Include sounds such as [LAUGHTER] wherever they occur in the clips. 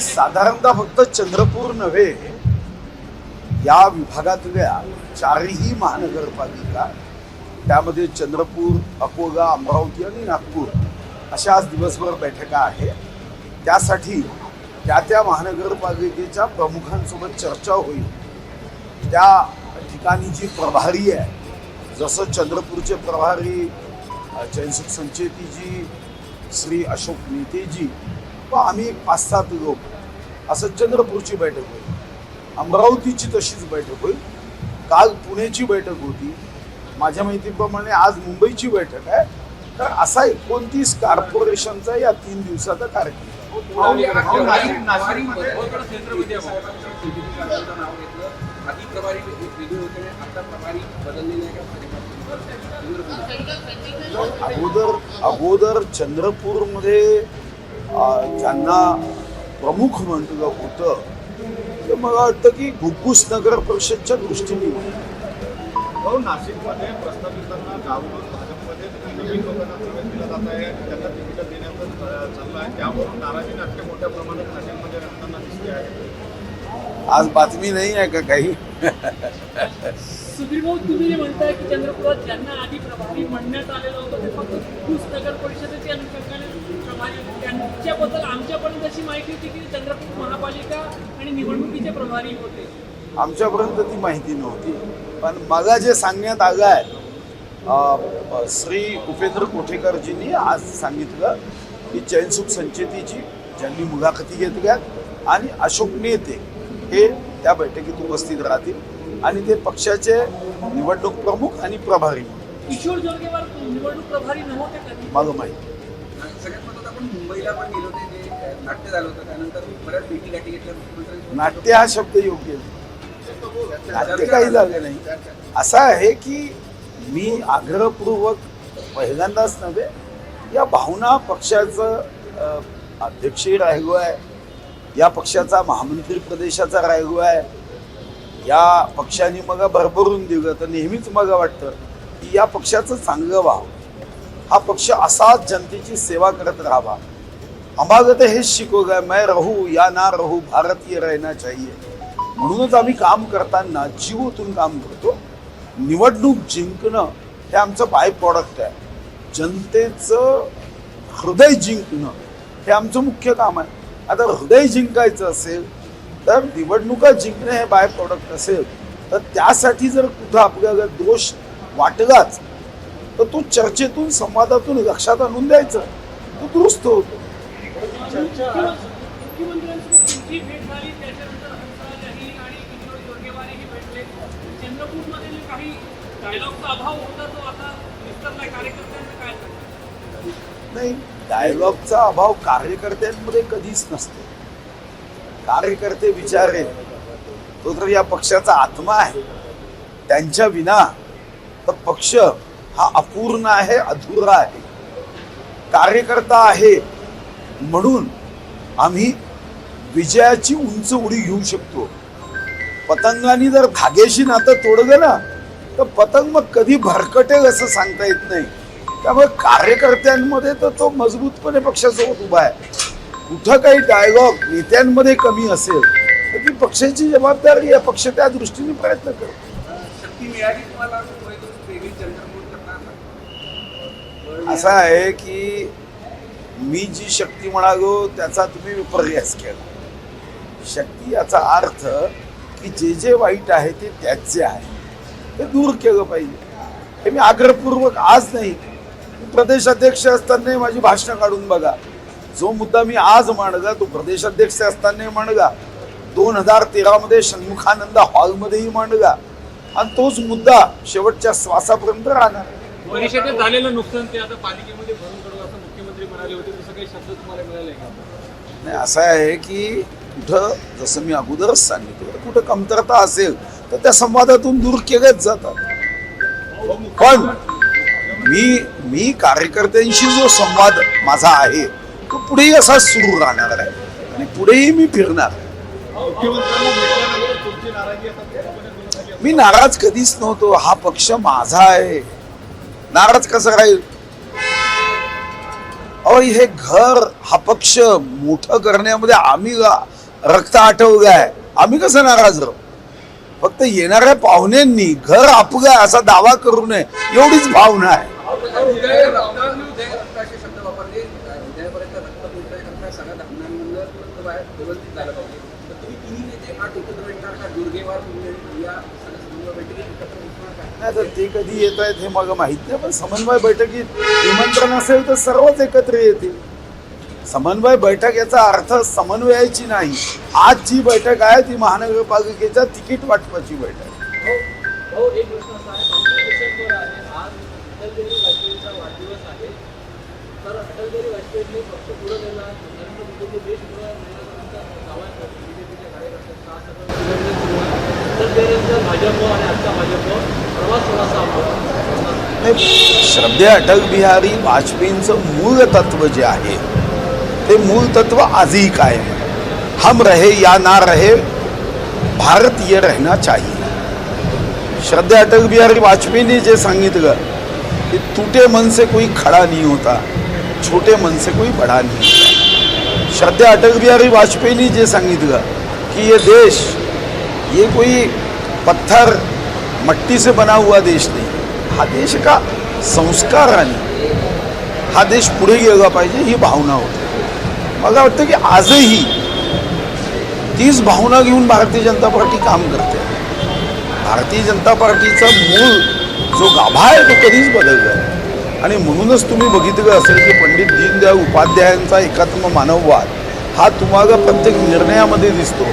आणि साधारणतः फक्त चंद्रपूर नव्हे या विभागातल्या चारही महानगरपालिका त्यामध्ये चंद्रपूर अकोला अमरावती आणि नागपूर अशा आज दिवसभर बैठका आहे त्यासाठी त्या त्या महानगरपालिकेच्या प्रमुखांसोबत चर्चा होईल. त्या ठिकाणी जी प्रभारी आहे जसं चंद्रपूरचे प्रभारी अ, संचेतीजी श्री अशोक नेतेजी व आम्ही एक पाच सात लोक. असं चंद्रपूरची बैठक होईल. अमरावतीची तशीच बैठक होईल. काल पुण्याची बैठक होती. माझ्या माहितीप्रमाणे आज मुंबईची बैठक आहे. तर असा एकोणतीस कॉर्पोरेशनचा या तीन दिवसाचा कार्यक्रम अगोदर अगोदर चंद्रपूरमध्ये ज्यांना प्रमुख म्हटलं होतं ते मला वाटतं की घुग्गुस नगर परिषदच्या दृष्टीने भाऊ नाशिकमध्ये प्रस्तावितांना गावावर भाजपमध्ये नवीन लोकांना प्रवेश दिला जात आहे. त्यांना तिकीट देण्याचं चाललं आहे. त्यावरून नाराजी नाट्य मोठ्या प्रमाणात नाशिकमध्ये रंगताना दिसते आहे. आज बातमी नाही आहे का काही? सुधीर भाऊ तुम्ही जे म्हणताय की चंद्रपुरात ज्यांना आधी प्रभारी म्हणण्यात आलेलं होतं ते फक्त कुस नगर परिषदेचे अशी माहिती होती की चंद्रपूर महापालिका आणि निवडणुकीचे प्रभारी होते. आमच्यापर्यंत ती माहिती नव्हती. पण मला जे सांगण्यात आलं आहे श्री उपेंद्र कोठेकरजींनी आज सांगितलं की जयनसुख संचेतीची ज्यांनी मुलाखती घेतल्या आणि अशोक नेते हे त्या बैठकीत उपस्थित राहतील आणि ते पक्षाचे निवडणूक प्रमुख आणि प्रभारी. किशोर जोरगेवार निवडणूक प्रभारी नव्हते मला माहिती सगळ्यात महत्वाचं आपण मुंबईला पण गेलो नाट्य झालं होतं त्यानंतर बऱ्याच भेटी गाठी घेतल्या नाट्य हा शब्द योग्य नाट्य काही झालं नाही. असं आहे की मी आग्रहपूर्वक पहिल्यांदाच नव्हे या भावना पक्षाचं अध्यक्षही राहिलो आहे या पक्षाचा महामंत्री प्रदेशाचा राहिलो आहे या पक्षाने मग भरभरून दिलं तर नेहमीच मग वाटतं की या पक्षाचं चांगलं व्हावं. हा पक्ष असाच जनतेची सेवा करत राहावा. हमारा हेच शिकवलं मैं रहू या ना रहू भारतीय रहना चाहिए. म्हणूनच आम्ही काम करताना जीवोतून काम करतो. निवडणूक जिंकणं हे आमचं बाय प्रॉडक्ट आहे. जनतेचं हृदय जिंकणं हे आमचं मुख्य काम आहे. आता हृदय जिंकायचं असेल तर निवडणुका जिंकणं हे बाय प्रॉडक्ट असेल तर त्यासाठी जर कुठं आपल्याला दोष वाटलाच तर तो चर्चेतून संवादातून लक्षात आणून द्यायचा. तो दुरुस्त होतो. नाही डायलॉगचा अभाव कार्यकर्त्यांमध्ये कधीच नसतो. कार्यकर्ते विचारे तो तर या पक्षाचा आत्मा आहे. त्यांच्या विना तर पक्ष हा अपूर्ण आहे अधुरा आहे. कार्यकर्ता आहे. म्हणून आम्ही विजयाची उंच उडी घेऊ शकतो. पतंगाने जर धागेशी नातं तोडलं ना तर पतंग मग कधी भरकटेल असं सांगता येत नाही. त्यामुळे कार्यकर्त्यांमध्ये तर तो मजबूतपणे पक्षासोबत उभा आहे. कुठं काही डायलॉग नेत्यांमध्ये कमी असेल तर ती पक्षाची जबाबदारी आहे पक्ष त्या दृष्टीने प्रयत्न करतो शक्ती मिळाली तुम्हाला मुंबईतून वेगळी चंद्रपूर करताना असं आहे की मी जी शक्ती म्हणालो त्याचा तुम्ही विपर्यास केला. शक्ती याचा अर्थ की जे जे वाईट आहे ते त्याचे आहे. ते दूर केलं पाहिजे. हे मी आग्रहपूर्वक आज नाही प्रदेशाध्यक्ष असतानाही माझी भाषणं काढून बघा. जो मुद्दा मी आज मांडला तो प्रदेशाध्यक्ष असतानाही मांडला. दोन हजार तेरामध्ये षण्मुखानंद हॉलमध्येही मांडला. आणि तोच मुद्दा शेवटच्या श्वासापर्यंत राहणार. परिषदेत झालेलं नुकसान ते आता पालिकेमध्ये भरून काढू असं मुख्यमंत्री म्हणाले होते तसं काही शब्द तुम्हाला मिळाले का? नाही असं आहे की कुठं जसं मी अगोदरच सांगितलं कुठं कमतरता असेल तर त्या संवादातून दूर केल्याच जातात. पण मी मी कार्यकर्त्यांशी जो संवाद माझा आहे तो पुढेही असाच सुरू राहणार आहे. आणि पुढेही मी फिरणार झाली मी नाराज कधीच नव्हतो. हा पक्ष माझा आहे. नाराज कसं राहील? अहो हे घर हा पक्ष मोठं करण्यामध्ये आम्ही रक्त आठवलंय आम्ही कसं नाराज राहू? फक्त येणाऱ्या पाहुण्यांनी घर आपलं असा दावा करू नये एवढीच भावना आहे. नाही तर ते कधी येत आहेत हे मला माहीत नाही पण समन्वय बैठकीत निमंत्रण असेल तर सर्वच एकत्र येतील. समन्वय बैठक याचा अर्थ समन्वयाची नाही. आज जी बैठक आहे ती महानगरपालिकेच्या तिकीट वाटपाची बैठक. आहे. श्रद्धे अटल बिहारी वाजपेयींचं मूळ तत्व जे आहे ते मूळ तत्व आजही कायम आहे? हम रहे या ना रहे भारत ये रहना चाहिए. श्रद्धे अटल बिहारी वाजपेयींनी जे सांगितलं की तुटे मन से कोई खड़ा नहीं होता छोटे मन से कोई बड़ा नहीं होता. श्रद्धे अटल बिहारी वाजपेयींनी जे सांगितलं की ये देश ये कोई पत्थर मट्टी से बना हुआ देश नहीं। हा देश का संस्कार आणि हा देश पुढे गेला पाहिजे ही भावना होती. मला वाटतं की आजही तीच भावना घेऊन भारतीय जनता पार्टी काम करते. भारतीय जनता पार्टीचा मूळ जो गाभा आहे तो कधीच बदलला आहे आणि म्हणूनच तुम्ही बघितलं असेल की पंडित दीनदयाळ उपाध्यायांचा एकात्म मानववाद हा तुम्हाला प्रत्येक निर्णयामध्ये दिसतो.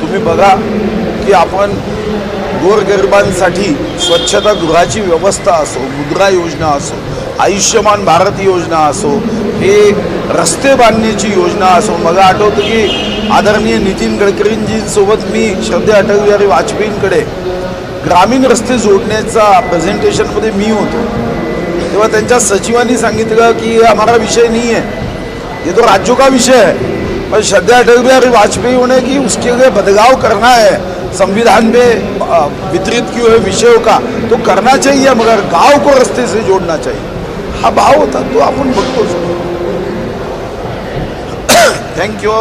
तुम्ही बघा की आपण गोरगरिबांसाठी स्वच्छतागृहाची व्यवस्था असो मुद्रा योजना असो आयुष्यमान भारत योजना असो हे रस्ते बांधण्याची योजना असो. मला आठवतं की आदरणीय नितीन गडकरींजींसोबत मी श्रद्धे अटल बिहारी वाजपेयींकडे ग्रामीण रस्ते जोडण्याचा प्रेझेंटेशनमध्ये मी होतो. तेव्हा त्यांच्या सचिवांनी सांगितलं की आम्हाला विषय नाही आहे ये तो राज्यों का विषय है पर श्रद्धा अटल बिहारी वाजपेयी होणे की उसके लिए बदलाव करना है. संविधान में वितरित किए हुए विषयों का तो करना चाहिए मगर गांव को रस्ते से जोड़ना चाहिए। हा भाव होता तो आपण बघतोच. [COUGHS] थँक्यू